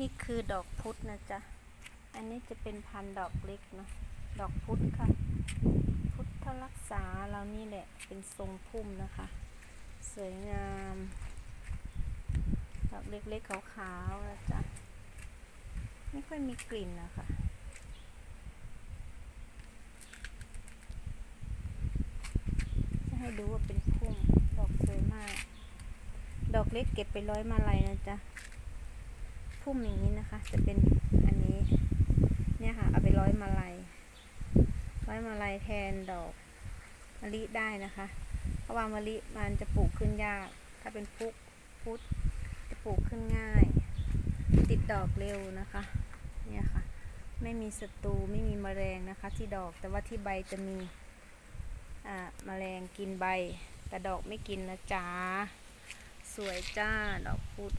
นี่คือดอกพุธนะจ๊ะ อันนี้จะเป็นพันดอกเล็กนะ ดอกพุธค่ะ พุทธรักษาเรานี่แหละ เป็นทรงพุ่มนะคะ สวยงาม ดอกเล็กๆขาวๆนะจ๊ะ ไม่ค่อยมีกลิ่นนะคะจะให้ดูว่าเป็นพุ่ม ดอกสวยมาก ดอกเล็กเก็บไปร้อยมาลัยนะจ๊ะ พุ่มอย่างนี้นะคะ จะเป็นอันนี้ เนี่ยค่ะ เอาไปร้อยมาลัย ร้อยมาลัยแทนดอกมะลิได้นะคะ เพราะว่ามะลิมันจะปลูกขึ้นยาก ถ้าเป็นพุกพุธจะปลูกขึ้นง่าย ติดดอกเร็วนะคะ เนี่ยค่ะ ไม่มีศัตรูไม่มีแมลงนะคะ ที่ดอกแต่ว่าที่ใบจะมีอ่าแมลงกินใบ แต่ดอกไม่กินนะจ๊ะสวยจ้าดอกพุธ